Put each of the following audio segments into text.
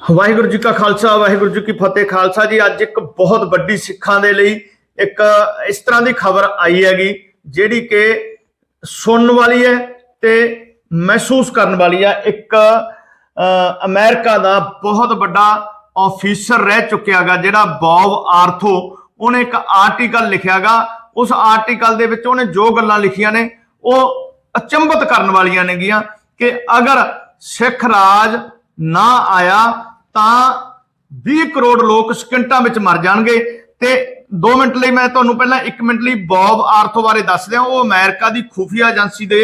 ਵਾਹਿਗੁਰੂ ਜੀ ਕਾ ਖਾਲਸਾ ਵਾਹਿਗੁਰੂ ਜੀ ਕੀ ਫਤਿਹ। ਖਾਲਸਾ ਜੀ ਅੱਜ ਇੱਕ ਬਹੁਤ ਵੱਡੀ ਸਿੱਖਾਂ ਦੇ ਲਈ ਇੱਕ ਇਸ ਤਰ੍ਹਾਂ ਦੀ ਖਬਰ ਆਈ ਹੈਗੀ ਜਿਹੜੀ ਕਿ ਸੁਣਨ ਵਾਲੀ ਹੈ ਤੇ ਮਹਿਸੂਸ ਕਰਨ ਵਾਲੀ ਹੈ ਇੱਕ ਅ, ਅਮਰੀਕਾ ਦਾ ਬਹੁਤ ਵੱਡਾ ਆਫੀਸਰ ਰਹਿ ਚੁੱਕਿਆਗਾ ਜਿਹੜਾ ਬੌਬ ਆਰਥੋ ਉਹਨੇ ਇੱਕ ਆਰਟੀਕਲ ਲਿਖਿਆਗਾ ਉਸ ਆਰਟੀਕਲ ਦੇ ਵਿੱਚ ਉਹਨੇ ਜੋ ਗੱਲਾਂ ਲਿਖੀਆਂ ਨੇ ਉਹ ਅਚੰਭਤ ਕਰਨ ਵਾਲੀਆਂ ਨੇਗੀਆਂ ਕਿ ਅਗਰ ਸਿੱਖ ਰਾਜ ਨਾ ਆਇਆ ਤਾਂ 20 ਕਰੋੜ ਲੋਕ ਸਕਿੰਟਾਂ ਵਿੱਚ ਮਰ ਜਾਣਗੇ। ਤੇ 2 ਮਿੰਟ ਲਈ ਮੈਂ ਤੁਹਾਨੂੰ ਪਹਿਲਾਂ 1 ਮਿੰਟ ਲਈ ਬੌਬ ਆਰਥੋ ਬਾਰੇ ਦੱਸ ਦਿਆਂ। ਉਹ ਅਮਰੀਕਾ ਦੀ ਖੁਫੀਆ ਏਜੰਸੀ ਦੇ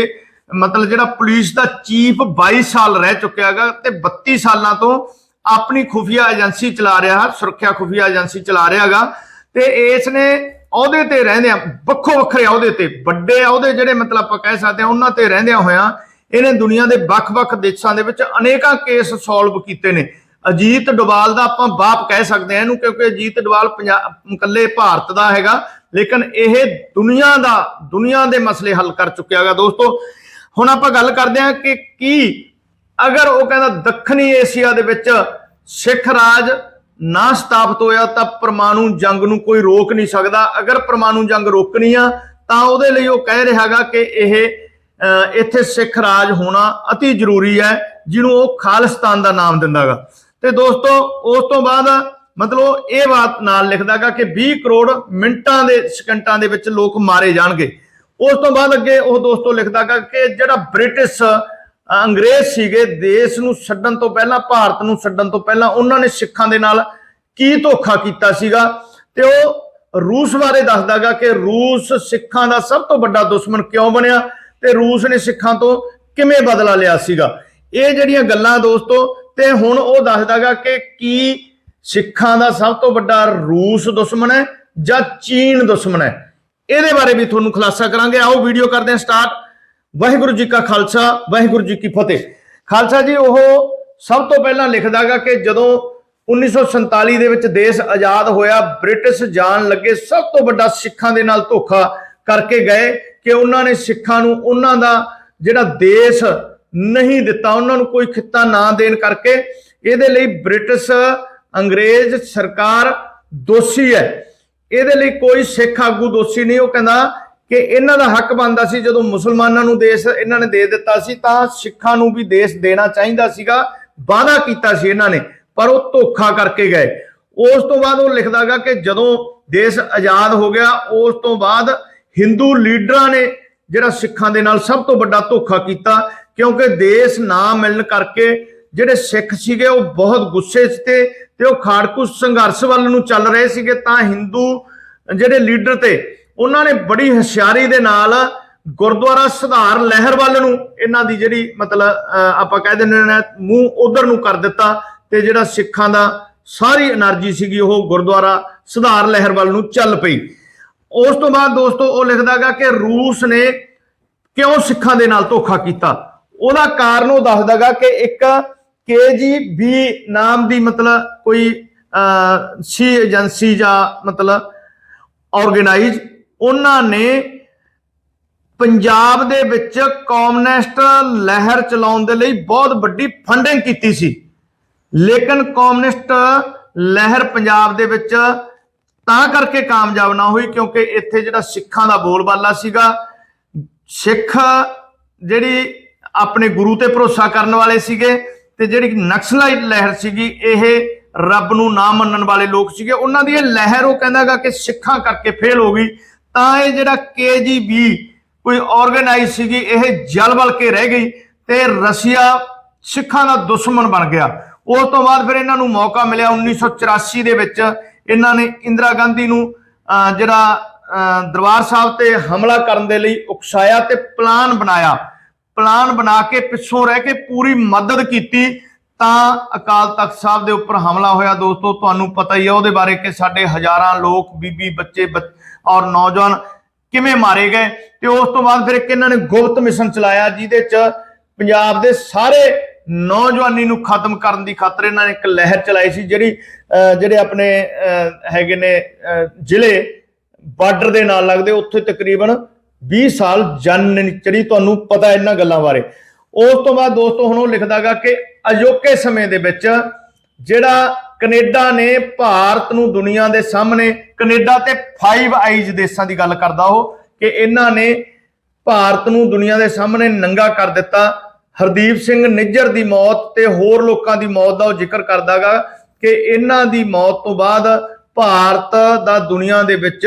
ਮਤਲਬ ਜਿਹੜਾ ਪੁਲਿਸ ਦਾ ਚੀਫ 22 ਸਾਲ ਰਹਿ ਚੁੱਕਿਆ ਹੈਗਾ ਤੇ 32 ਸਾਲਾਂ ਤੋਂ ਆਪਣੀ ਖੁਫੀਆ ਏਜੰਸੀ ਚਲਾ ਰਿਹਾ, ਸੁਰੱਖਿਆ ਖੁਫੀਆ ਏਜੰਸੀ ਚਲਾ ਰਿਹਾ ਹੈਗਾ। ਤੇ ਇਸ ਨੇ ਅਹੁਦੇ ਤੇ ਰਹਿੰਦਿਆਂ, ਵੱਖੋ ਵੱਖਰੇ ਅਹੁਦੇ ਤੇ, ਵੱਡੇ ਅਹੁਦੇ ਜਿਹੜੇ ਮਤਲਬ ਆਪਾਂ ਕਹਿ ਸਕਦੇ ਹਾਂ, ਉਹਨਾਂ ਤੇ ਰਹਿੰਦਿਆਂ ਹੋਇਆਂ ਇਹਨੇ ਦੁਨੀਆ ਦੇ ਵੱਖ-ਵੱਖ ਦੇਸ਼ਾਂ ਦੇ ਵਿੱਚ ਅਨੇਕਾਂ ਕੇਸ ਸੋਲਵ ਕੀਤੇ ਨੇ। ਅਜੀਤ ਡੋਵਾਲ ਦਾ ਆਪਾਂ ਬਾਪ ਕਹਿ ਸਕਦੇ ਹਾਂ ਇਹਨੂੰ, ਕਿਉਂਕਿ ਅਜੀਤ ਡੋਵਾਲ ਪੰਜਾਬ ਇਕੱਲੇ ਭਾਰਤ ਦਾ ਹੈਗਾ, ਲੇਕਿਨ ਇਹ ਦੁਨੀਆ ਦਾ, ਦੁਨੀਆ ਦੇ ਮਸਲੇ ਹੱਲ ਕਰ ਚੁੱਕਿਆ ਹੈਗਾ ਦੋਸਤੋ। ਹੁਣ ਆਪਾਂ ਗੱਲ ਕਰਦੇ ਹਾਂ ਕਿ ਕੀ ਅਗਰ ਉਹ ਕਹਿੰਦਾ ਦੱਖਣੀ ਏਸ਼ੀਆ ਦੇ ਵਿੱਚ ਸਿੱਖ ਰਾਜ ਨਾ ਸਥਾਪਿਤ ਹੋਇਆ, ਤਾਂ ਪਰਮਾਣੂ ਜੰਗ ਨੂੰ ਕੋਈ ਰੋਕ ਨਹੀਂ ਸਕਦਾ। ਅਗਰ ਪਰਮਾਣੂ ਜੰਗ ਰੋਕਣੀ ਆ, ਤਾਂ ਉਹਦੇ ਲਈ ਉਹ ਕਹਿ ਰਿਹਾਗਾ ਕਿ ਇਹ ਇੱਥੇ ਸਿੱਖ ਰਾਜ ਹੋਣਾ ਅਤੀ ਜ਼ਰੂਰੀ ਹੈ, ਜਿਹਨੂੰ ਉਹ ਖਾਲਿਸਤਾਨ ਦਾ ਨਾਮ ਦਿੰਦਾਗਾ। ਤੇ ਦੋਸਤੋ, ਉਸ ਤੋਂ ਬਾਅਦ ਮਤਲਬ ਇਹ ਬਾਤ ਨਾਲ ਲਿਖਦਾਗਾ ਕਿ 20 ਕਰੋੜ ਮਿੰਟਾਂ ਦੇ, ਸਕਿੰਟਾਂ ਦੇ ਵਿੱਚ ਲੋਕ ਮਾਰੇ ਜਾਣਗੇ। ਉਸ ਤੋਂ ਬਾਅਦ ਅੱਗੇ ਉਹ ਦੋਸਤੋ ਲਿਖਦਾਗਾ ਕਿ ਜਿਹੜਾ ਬ੍ਰਿਟਿਸ਼ ਅੰਗਰੇਜ਼ ਸੀਗੇ, ਦੇਸ਼ ਨੂੰ ਛੱਡਣ ਤੋਂ ਪਹਿਲਾਂ, ਭਾਰਤ ਨੂੰ ਛੱਡਣ ਤੋਂ ਪਹਿਲਾਂ ਉਹਨਾਂ ਨੇ ਸਿੱਖਾਂ ਦੇ ਨਾਲ ਕੀ ਧੋਖਾ ਕੀਤਾ ਸੀਗਾ? ਤੇ ਉਹ ਰੂਸ ਬਾਰੇ ਦੱਸਦਾਗਾ ਕਿ ਰੂਸ ਸਿੱਖਾਂ ਦਾ ਸਭ ਤੋਂ ਵੱਡਾ ਦੁਸ਼ਮਣ ਕਿਉਂ ਬਣਿਆ? ਤੇ ਰੂਸ ਨੇ ਸਿੱਖਾਂ ਤੋਂ ਕਿਵੇਂ ਬਦਲਾ ਲਿਆ ਸੀਗਾ? ਇਹ ਜਿਹੜੀਆਂ ਗੱਲਾਂ ਦੋਸਤੋ, ਤੇ ਹੁਣ ਉਹ ਦੱਸਦਾਗਾ ਕਿ ਕੀ ਸਿੱਖਾਂ ਦਾ ਸਭ ਤੋਂ ਵੱਡਾ ਰੂਸ ਦੁਸ਼ਮਣ ਹੈ ਜਾਂ ਚੀਨ ਦੁਸ਼ਮਣ ਹੈ? ਇਹਦੇ ਬਾਰੇ ਵੀ ਤੁਹਾਨੂੰ ਖੁਲਾਸਾ ਕਰਾਂਗੇ। ਆਓ ਵੀਡੀਓ ਕਰਦੇ ਹਾਂ ਸਟਾਰਟ। ਵਾਹਿਗੁਰੂ ਜੀ ਕਾ ਖਾਲਸਾ, ਵਾਹਿਗੁਰੂ ਜੀ ਕੀ ਫਤਿਹ। ਖਾਲਸਾ ਜੀ, ਉਹ ਸਭ ਤੋਂ ਪਹਿਲਾਂ ਲਿਖਦਾਗਾ ਕਿ ਜਦੋਂ 1947 ਦੇ ਵਿੱਚ ਦੇਸ਼ ਆਜ਼ਾਦ ਹੋਇਆ, ਬ੍ਰਿਟਿਸ਼ ਜਾਣ ਲੱਗੇ ਸਭ ਤੋਂ ਵੱਡਾ ਸਿੱਖਾਂ ਦੇ ਨਾਲ ਧੋਖਾ ਕਰਕੇ ਗਏ। ਕਿ ਉਹਨਾਂ ਨੇ ਸਿੱਖਾਂ ਨੂੰ ਉਹਨਾਂ ਦਾ ਜਿਹੜਾ ਦੇਸ਼ ਨਹੀਂ ਦਿੱਤਾ, ਉਹਨਾਂ ਨੂੰ ਕੋਈ ਖਿੱਤਾ ਨਾ ਦੇਣ ਕਰਕੇ ਇਹਦੇ ਲਈ ਬ੍ਰਿਟਿਸ਼, ਅੰਗਰੇਜ਼ ਸਰਕਾਰ ਦੋਸ਼ੀ ਹੈ। ਇਹਦੇ ਲਈ ਕੋਈ ਸਿੱਖ ਆਗੂ ਦੋਸ਼ੀ ਨਹੀਂ। ਉਹ ਕਹਿੰਦਾ ਕਿ ਇਹਨਾਂ ਦਾ ਹੱਕ ਬਣਦਾ ਸੀ, ਜਦੋਂ ਮੁਸਲਮਾਨਾਂ ਨੂੰ ਦੇਸ਼ ਇਹਨਾਂ ਨੇ ਦੇ ਦਿੱਤਾ ਸੀ, ਤਾਂ ਸਿੱਖਾਂ ਨੂੰ ਵੀ ਦੇਸ਼ ਦੇਣਾ ਚਾਹੀਦਾ ਸੀਗਾ, ਵਾਅਦਾ ਕੀਤਾ ਸੀ ਇਹਨਾਂ ਨੇ, ਪਰ ਉਹ ਧੋਖਾ ਕਰਕੇ ਗਏ। ਉਸ ਤੋਂ ਬਾਅਦ ਉਹ ਲਿਖਦਾਗਾ ਕਿ ਜਦੋਂ ਦੇਸ਼ ਆਜ਼ਾਦ ਹੋ ਗਿਆ, ਉਸ ਤੋਂ ਬਾਅਦ ਹਿੰਦੂ ਲੀਡਰਾਂ ਨੇ ਜਿਹੜਾ ਸਿੱਖਾਂ ਦੇ ਨਾਲ ਸਭ ਤੋਂ ਵੱਡਾ ਧੋਖਾ ਕੀਤਾ, ਕਿਉਂਕਿ ਦੇਸ਼ ਨਾ ਮਿਲਣ ਕਰਕੇ ਜਿਹੜੇ ਸਿੱਖ ਸੀਗੇ ਉਹ ਬਹੁਤ ਗੁੱਸੇ 'ਚ ਤੇ ਤੇ ਉਹ ਖਾੜਕੂ ਸੰਘਰਸ਼ ਵੱਲ ਨੂੰ ਚੱਲ ਰਹੇ ਸੀਗੇ। ਤਾਂ ਹਿੰਦੂ ਜਿਹੜੇ ਲੀਡਰ ਤੇ, ਉਹਨਾਂ ਨੇ ਬੜੀ ਹੁਸ਼ਿਆਰੀ ਦੇ ਨਾਲ ਗੁਰਦੁਆਰਾ ਸੁਧਾਰ ਲਹਿਰ ਵੱਲ ਨੂੰ ਇਹਨਾਂ ਦੀ ਜਿਹੜੀ ਮਤਲਬ ਆਪਾਂ ਕਹਿ ਦਿੰਦੇ ਨੇ, ਮੂੰਹ ਉਧਰ ਨੂੰ ਕਰ ਦਿੱਤਾ ਤੇ ਜਿਹੜਾ ਸਿੱਖਾਂ ਦਾ ਸਾਰੀ એનર્ਜੀ ਸੀਗੀ ਉਹ ਗੁਰਦੁਆਰਾ ਸੁਧਾਰ ਲਹਿਰ ਵੱਲ ਨੂੰ ਚੱਲ ਪਈ। ਉਸ ਤੋਂ ਬਾਅਦ ਦੋਸਤੋ ਉਹ ਲਿਖਦਾਗਾ ਕਿ ਰੂਸ ਨੇ ਕਿਉਂ ਸਿੱਖਾਂ ਦੇ ਨਾਲ ਧੋਖਾ ਕੀਤਾ? ਉਹਦਾ ਕਾਰਨ ਉਹ ਦੱਸਦਾਗਾ ਕਿ ਇੱਕ ਕੇਜੀਬੀ ਨਾਮ ਦੀ ਮਤਲਬ ਕੋਈ ਸੀ ਏਜੰਸੀ ਜਾਂ ਮਤਲਬ ਆਰਗੇਨਾਈਜ਼ ਉਹਨਾਂ ਨੇ ਪੰਜਾਬ ਦੇ ਵਿੱਚ ਕਮਿਊਨਿਸਟ ਲਹਿਰ ਚਲਾਉਣ ਦੇ ਲਈ ਬਹੁਤ ਵੱਡੀ ਫੰਡਿੰਗ ਕੀਤੀ ਸੀ। ਲੇਕਿਨ ਕਮਿਊਨਿਸਟ ਲਹਿਰ ਪੰਜਾਬ ਦੇ ਵਿੱਚ ਤਾਂ ਕਰਕੇ ਕਾਮਯਾਬ ਨਾ ਹੋਈ, ਕਿਉਂਕਿ ਇੱਥੇ ਜਿਹੜਾ ਸਿੱਖਾਂ ਦਾ ਬੋਲਬਾਲਾ ਸੀਗਾ, ਸਿੱਖ ਜਿਹੜੀ ਆਪਣੇ ਗੁਰੂ ਤੇ ਭਰੋਸਾ ਕਰਨ ਵਾਲੇ ਸੀਗੇ ਤੇ ਜਿਹੜੀ ਨਕਸਲਾਈਟ ਲਹਿਰ ਸੀਗੀ, ਇਹ ਰੱਬ ਨੂੰ ਨਾ ਮੰਨਣ ਵਾਲੇ ਲੋਕ ਸੀਗੇ। ਉਹਨਾਂ ਦੀ ਇਹ ਲਹਿਰ ਉਹ ਕਹਿੰਦਾਗਾ ਕਿ ਸਿੱਖਾਂ ਕਰਕੇ ਫੇਲ ਹੋ ਗਈ। ਤਾਂ ਇਹ ਜਿਹੜਾ ਕੇਜੀਬੀ ਕੋਈ ਆਰਗੇਨਾਈਜ਼ ਸੀਗੀ, ਇਹ ਜਲਬਲ ਕੇ ਰਹਿ ਗਈ ਤੇ ਰਸ਼ੀਆ ਸਿੱਖਾਂ ਦਾ ਦੁਸ਼ਮਣ ਬਣ ਗਿਆ। ਉਸ ਤੋਂ ਬਾਅਦ ਫਿਰ ਇਹਨਾਂ ਨੂੰ ਮੌਕਾ ਮਿਲਿਆ 1984 ਦੇ ਵਿੱਚ। ਇਹਨਾਂ ਨੇ ਇੰਦਰਾ ਗਾਂਧੀ ਨੂੰ ਅਹ, ਜਿਹੜਾ ਅਹ, ਦਰਬਾਰ ਸਾਹਿਬ ਤੇ ਹਮਲਾ ਕਰਨ ਦੇ ਲਈ ਉਕਸਾਇਆ ਤੇ ਪਲਾਨ ਬਣਾਇਆ। ਪਲਾਨ ਬਣਾ ਕੇ ਪਿੱਛੋਂ ਰਹਿ ਕੇ ਪੂਰੀ ਮਦਦ ਕੀਤੀ ਤਾਂ ਅਕਾਲ ਤਖਤ ਸਾਹਿਬ ਦੇ ਉੱਪਰ ਹਮਲਾ ਹੋਇਆ। ਦੋਸਤੋ ਤੁਹਾਨੂੰ ਪਤਾ ਹੀ ਹੈ ਉਹਦੇ ਬਾਰੇ ਕਿ ਸਾਡੇ ਹਜ਼ਾਰਾਂ ਲੋਕ ਬੀਬੀ ਬੱਚੇ ਬੱਚ- ਔਰ ਨੌਜਵਾਨ ਕਿਵੇਂ ਮਾਰੇ ਗਏ। ਤੇ ਉਸ ਤੋਂ ਬਾਅਦ ਫਿਰ ਇੱਕ ਇਹਨਾਂ ਨੇ ਗੁਪਤ ਮਿਸ਼ਨ ਚਲਾਇਆ ਜਿਹਦੇ ਚ ਪੰਜਾਬ ਦੇ ਸਾਰੇ ਨੌਜਵਾਨੀ ਨੂੰ ਖਤਮ ਕਰਨ ਦੀ ਖਾਤਰ ਇਹਨਾਂ ਨੇ ਇੱਕ ਲਹਿਰ ਚਲਾਈ ਸੀ ਜਿਹੜੀ ਅਹ, ਜਿਹੜੇ ਆਪਣੇ ਅਹ, ਹੈਗੇ ਨੇ ਅਹ, ਜ਼ਿਲ੍ਹੇ ਬਾਰਡਰ ਦੇ ਨਾਲ ਲੱਗਦੇ ਉੱਥੇ ਤਕਰੀਬਨ 20 ਸਾਲ ਜਨ ਨਹੀਂ ਚੜੀ ਤੁਹਾਨੂੰ ਪਤਾ ਇਹਨਾਂ ਗੱਲਾਂ ਬਾਰੇ। ਉਸ ਤੋਂ ਬਾਅਦ ਦੋਸਤੋ ਹੁਣ ਉਹ ਲਿਖਦਾਗਾ ਕਿ ਅਜੋਕੇ ਸਮੇਂ ਦੇ ਵਿੱਚ ਜਿਹੜਾ ਕੈਨੇਡਾ ਨੇ ਭਾਰਤ ਨੂੰ ਦੁਨੀਆ ਦੇ ਸਾਹਮਣੇ ਕੈਨੇਡਾ ਤੇ 5 ਆਈਜ਼ ਦੇਸ਼ਾਂ ਦੀ ਗੱਲ ਕਰਦਾ ਉਹ ਕਿ ਇਹਨਾਂ ਨੇ ਭਾਰਤ ਨੂੰ ਦੁਨੀਆ ਦੇ ਸਾਹਮਣੇ ਨੰਗਾ ਕਰ ਦਿੱਤਾ। ਹਰਦੀਪ ਸਿੰਘ ਨਿੱਜਰ ਦੀ ਮੌਤ ਤੇ ਹੋਰ ਲੋਕਾਂ ਦੀ ਮੌਤ ਦਾ ਉਹ ਜ਼ਿਕਰ ਕਰਦਾਗਾ ਕਿ ਇਹਨਾਂ ਦੀ ਮੌਤ ਤੋਂ ਬਾਅਦ ਭਾਰਤ ਦਾ ਦੁਨੀਆ ਦੇ ਵਿੱਚ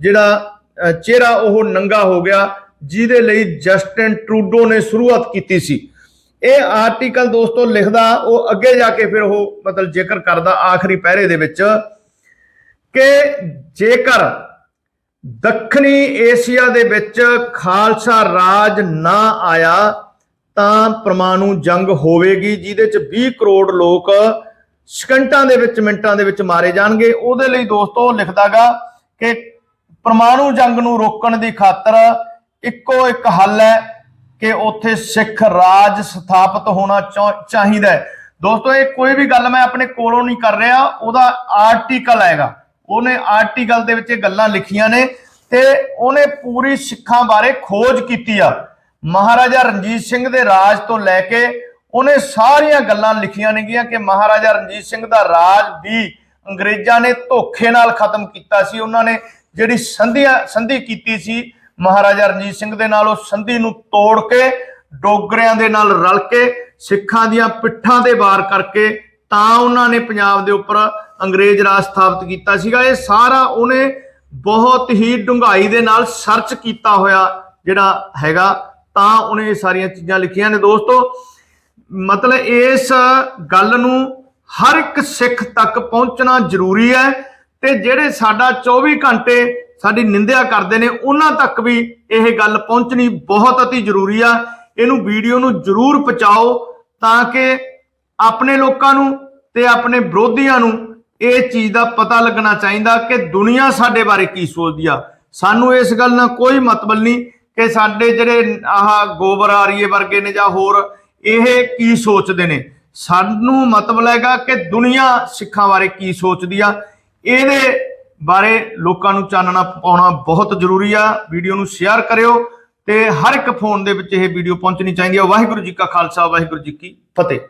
ਜਿਹੜਾ ਚਿਹਰਾ ਉਹ ਨੰਗਾ ਹੋ ਗਿਆ, ਜਿਹਦੇ ਲਈ ਜਸਟਿਨ ਟਰੂਡੋ ਨੇ ਸ਼ੁਰੂਆਤ ਕੀਤੀ ਸੀ। ਇਹ ਆਰਟੀਕਲ ਦੋਸਤੋ ਲਿਖਦਾ, ਉਹ ਅੱਗੇ ਜਾ ਕੇ ਫਿਰ ਉਹ ਮਤਲਬ ਜ਼ਿਕਰ ਕਰਦਾ ਆਖਰੀ ਪਹਿਰੇ ਦੇ ਵਿੱਚ ਕਿ ਜੇਕਰ ਦੱਖਣੀ ਏਸ਼ੀਆ ਦੇ ਵਿੱਚ ਖਾਲਸਾ ਰਾਜ ਨਾ ਆਇਆ ਤਾਂ ਪਰਮਾਣੂ ਜੰਗ ਹੋਵੇਗੀ, ਜਿਹਦੇ ਚ 20 ਕਰੋੜ ਲੋਕ ਸਕਿੰਟਾਂ ਦੇ ਵਿੱਚ, ਮਿੰਟਾਂ ਦੇ ਵਿੱਚ ਮਾਰੇ ਜਾਣਗੇ। ਉਹਦੇ ਲਈ ਦੋਸਤੋ, ਉਹ ਲਿਖਦਾਗਾ ਕਿ ਪਰਮਾਣੂ ਜੰਗ ਨੂੰ ਰੋਕਣ ਦੀ ਖਾਤਰ ਇੱਕੋ ਇੱਕ ਹੱਲ ਹੈ ਕਿ ਉੱਥੇ ਸਿੱਖ ਰਾਜ ਸਥਾਪਿਤ ਹੋਣਾ ਚਾਹੀਦਾ ਹੈ। ਦੋਸਤੋ, ਇਹ ਕੋਈ ਵੀ ਗੱਲ ਮੈਂ ਆਪਣੇ ਕੋਲੋਂ ਨਹੀਂ ਕਰ ਰਿਹਾ। ਉਹਦਾ ਆਰਟੀਕਲ ਹੈਗਾ। ਉਹਨੇ ਆਰਟੀਕਲ ਦੇ ਵਿੱਚ ਇਹ ਗੱਲਾਂ ਲਿਖੀਆਂ ਨੇ ਤੇ ਉਹਨੇ ਪੂਰੀ ਸਿੱਖਾਂ ਬਾਰੇ ਖੋਜ ਕੀਤੀ ਆ। ਮਹਾਰਾਜਾ ਰਣਜੀਤ ਸਿੰਘ ਦੇ ਰਾਜ ਤੋਂ ਲੈ ਕੇ ਉਹਨੇ ਸਾਰੀਆਂ ਗੱਲਾਂ ਲਿਖੀਆਂ ਨੇਗੀਆਂ ਕਿ ਮਹਾਰਾਜਾ ਰਣਜੀਤ ਸਿੰਘ ਦਾ ਰਾਜ ਵੀ ਅੰਗਰੇਜ਼ਾਂ ਨੇ ਧੋਖੇ ਨਾਲ ਖਤਮ ਕੀਤਾ ਸੀ, ਉਹਨਾਂ ਨੇ ਜਿਹੜੀ ਸੰਧੀਆਂ, ਸੰਧੀ ਕੀਤੀ ਸੀ, ਮਹਾਰਾਜਾ ਰਣਜੀਤ ਸਿੰਘ ਦੇ ਨਾਲ ਉਹ ਸੰਧੀ ਨੂੰ ਤੋੜ ਕੇ, ਡੋਗਰਿਆਂ ਦੇ ਨਾਲ ਰਲ ਕੇ, ਸਿੱਖਾਂ ਦੀਆਂ ਪਿੱਠਾਂ ਤੇ ਵਾਰ ਕਰਕੇ ਤਾਂ ਉਹਨਾਂ ਨੇ ਪੰਜਾਬ ਦੇ ਉੱਪਰ ਅੰਗਰੇਜ਼ ਰਾਜ ਸਥਾਪਿਤ ਕੀਤਾ ਸੀਗਾ। ਇਹ ਸਾਰਾ ਉਹਨੇ ਬਹੁਤ ਹੀ ਡੂੰਘਾਈ ਦੇ ਨਾਲ ਸਰਚ ਕੀਤਾ ਹੋਇਆ ਜਿਹੜਾ ਹੈਗਾ ਤਾਂ ਉਹਨੇ ਇਹ ਸਾਰੀਆਂ ਚੀਜ਼ਾਂ ਲਿਖੀਆਂ ਨੇ ਦੋਸਤੋ। ਮਤਲਬ ਇਸ ਗੱਲ ਨੂੰ ਹਰ ਇੱਕ ਸਿੱਖ ਤੱਕ ਪਹੁੰਚਣਾ ਜ਼ਰੂਰੀ ਹੈ ਤੇ ਜਿਹੜੇ ਸਾਡਾ 24 ਘੰਟੇ ਸਾਡੀ ਨਿੰਦਿਆ ਕਰਦੇ ਨੇ, ਉਹਨਾਂ ਤੱਕ ਵੀ ਇਹ ਗੱਲ ਪਹੁੰਚਣੀ ਬਹੁਤ ਅਤੀ ਜ਼ਰੂਰੀ ਆ। ਇਹਨੂੰ ਵੀਡੀਓ ਨੂੰ ਜ਼ਰੂਰ ਪਹੁੰਚਾਓ ਤਾਂ ਕਿ ਆਪਣੇ ਲੋਕਾਂ ਨੂੰ ਤੇ ਆਪਣੇ ਵਿਰੋਧੀਆਂ ਨੂੰ ਇਹ ਚੀਜ਼ ਦਾ ਪਤਾ ਲੱਗਣਾ ਚਾਹੀਦਾ ਕਿ ਦੁਨੀਆ ਸਾਡੇ ਬਾਰੇ ਕੀ ਸੋਚਦੀ ਆ। ਸਾਨੂੰ ਇਸ ਗੱਲ ਨਾਲ ਕੋਈ ਮਤਲਬ ਨਹੀਂ ਕਿ ਸਾਡੇ ਜਿਹੜੇ ਆਹ ਗੋਬਰ ਆਰੀਏ ਵਰਗੇ ਨੇ ਜਾਂ ਹੋਰ, ਇਹ ਕੀ ਸੋਚਦੇ ਨੇ? ਸਾਨੂੰ ਮਤਲਬ ਹੈਗਾ ਕਿ ਦੁਨੀਆ ਸਿੱਖਾਂ ਬਾਰੇ ਕੀ ਸੋਚਦੀ ਆ? ਇਹਦੇ ਬਾਰੇ ਲੋਕਾਂ ਨੂੰ ਚਾਨਣਾ ਪਾਉਣਾ ਬਹੁਤ ਜ਼ਰੂਰੀ ਆ। ਵੀਡੀਓ ਨੂੰ ਸ਼ੇਅਰ ਕਰਿਓ ਤੇ ਹਰ ਇੱਕ ਫੋਨ ਦੇ ਵਿੱਚ ਇਹ ਵੀਡੀਓ ਪਹੁੰਚਣੀ ਚਾਹੀਦੀ ਆ। ਵਾਹਿਗੁਰੂ ਜੀ ਕਾ ਖਾਲਸਾ, ਵਾਹਿਗੁਰੂ ਜੀ ਕੀ ਫਤਿਹ।